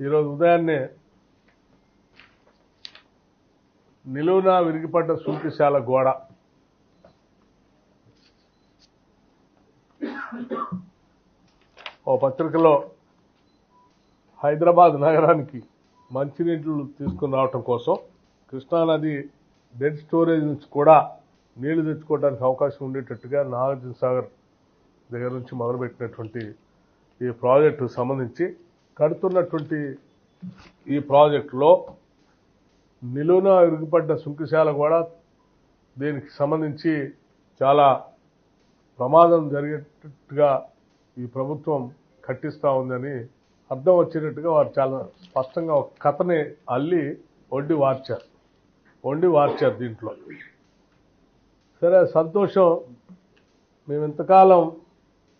ఈరోజు ఉదయాన్నే నిలువున విరిగిపడ్డ సూకిశాల గోడ. ఓ పత్రికలో హైదరాబాద్ నగరానికి మంచినీళ్ళు తీసుకుని రావటం కోసం కృష్ణానది డెడ్ స్టోరేజ్ నుంచి కూడా నీళ్ళు తెచ్చుకోవడానికి అవకాశం ఉండేటట్టుగా నాగార్జున సాగర్ దగ్గర నుంచి మొదలుపెట్టినటువంటి ఈ ప్రాజెక్టు సంబంధించి కడుతున్నటువంటి ఈ ప్రాజెక్టులో నిలువున ఇరుగుపడ్డ సుంకిశాల కూడా దీనికి సంబంధించి చాలా ప్రమాదం జరిగేటట్టుగా ఈ ప్రభుత్వం కట్టిస్తూ ఉందని అర్థం వచ్చేటట్టుగా వారు చాలా స్పష్టంగా ఒక కథని అల్లి వండి వార్చారు. వండి వార్చారు దీంట్లో. సరే సంతోషం. మేము ఇంతకాలం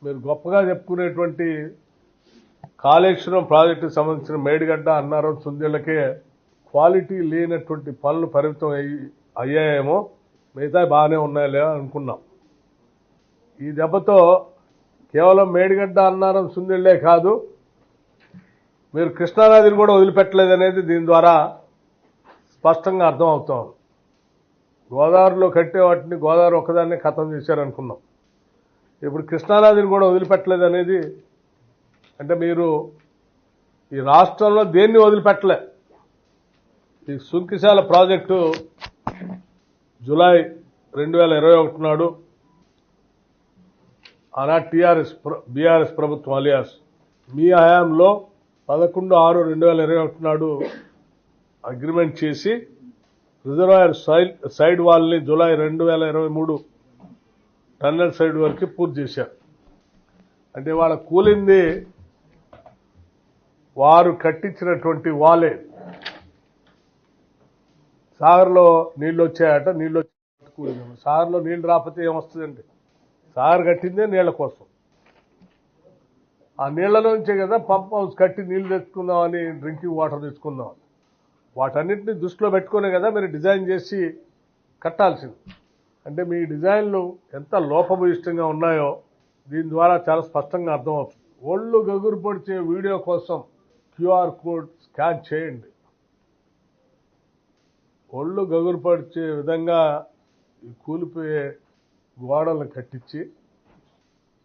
మీరు గొప్పగా చెప్పుకునేటువంటి కాళేశ్వరం ప్రాజెక్టుకు సంబంధించిన మేడిగడ్డ అన్నారం సుందేళ్ళకే క్వాలిటీ లేనటువంటి పనులు పరిమితం అయ్యి అయ్యాయేమో మిగతా బాగానే ఉన్నాయలే అనుకున్నాం. ఈ దెబ్బతో కేవలం మేడిగడ్డ అన్నారం సుందిళ్ళే కాదు మీరు కృష్ణానదిని కూడా వదిలిపెట్టలేదనేది దీని ద్వారా స్పష్టంగా అర్థమవుతాం గోదావరిలో కట్టే వాటిని గోదావరి ఒక్కదాన్నే ఖతం చేశారనుకున్నాం. ఇప్పుడు కృష్ణానదిని కూడా వదిలిపెట్టలేదనేది అంటే మీరు ఈ రాష్ట్రంలో దేన్ని వదిలిపెట్టలే? ఈ సుంకిశాల ప్రాజెక్టు జులై రెండు వేల ఇరవై ఒకటి నాడు ఆనాటి టీఆర్ఎస్ బీఆర్ఎస్ ప్రభుత్వం అలియాస్. మీ హయాంలో పదకొండు ఆరు రెండు వేల ఇరవై ఒకటి నాడు అగ్రిమెంట్ చేసి రిజర్వాయర్ సైడ్ సైడ్ వాల్ని జులై రెండు వేల ఇరవై మూడు టన్నెల్ సైడ్ వరకు పూర్తి చేశారు. అంటే వాళ్ళ కూలింది వారు కట్టించినటువంటి వాలే. సాగర్లో నీళ్ళు వచ్చాయట నీళ్ళు వచ్చి కూలింది సాగర్లో నీళ్ళు రాకపోతే ఏమొస్తుందండి? సాగర్ కట్టిందే నీళ్ళ కోసం. ఆ నీళ్ళ నుంచే కదా పంప్ హౌస్ కట్టి నీళ్ళు తెచ్చుకుందామని డ్రింకింగ్ వాటర్ తెచ్చుకుందాం. వాటన్నిటిని దృష్టిలో పెట్టుకునే కదా మీరు డిజైన్ చేసి కట్టాల్సింది. అంటే మీ డిజైన్లు ఎంత లోపభూయిష్టంగా ఉన్నాయో దీని ద్వారా చాలా స్పష్టంగా అర్థమవుతుంది. ఒళ్ళు గగురు పొడిచే వీడియో కోసం క్యూఆర్ కోడ్ స్కాన్ చేయండి. ఒళ్ళు గగురుపడిచే విధంగా ఈ కూలిపోయే గోడలను కట్టించి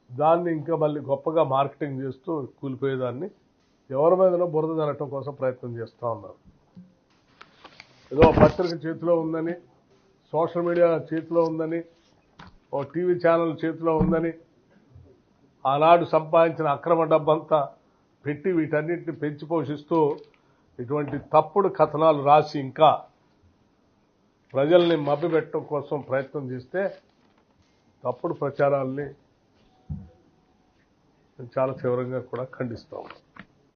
దాన్ని ఇంకా మళ్ళీ గొప్పగా మార్కెటింగ్ చేస్తూ కూలిపోయేదాన్ని. ఎవరి మీదనో బురద జరగటం కోసం ప్రయత్నం చేస్తూ ఉన్నారు. ఏదో పత్రిక చేతిలో ఉందని సోషల్ మీడియా చేతిలో ఉందని ఓ టీవీ ఛానల్ చేతిలో ఉందని ఆనాడు సంపాదించిన అక్రమ డబ్బంతా పెట్టి వీటన్నిటిని పెంచి పోషిస్తూ ఇటువంటి తప్పుడు కథనాలు రాసి ఇంకా ప్రజల్ని మభ్యపెట్టడం కోసం ప్రయత్నం చేస్తే తప్పుడు ప్రచారాల్ని చాలా తీవ్రంగా కూడా ఖండిస్తాం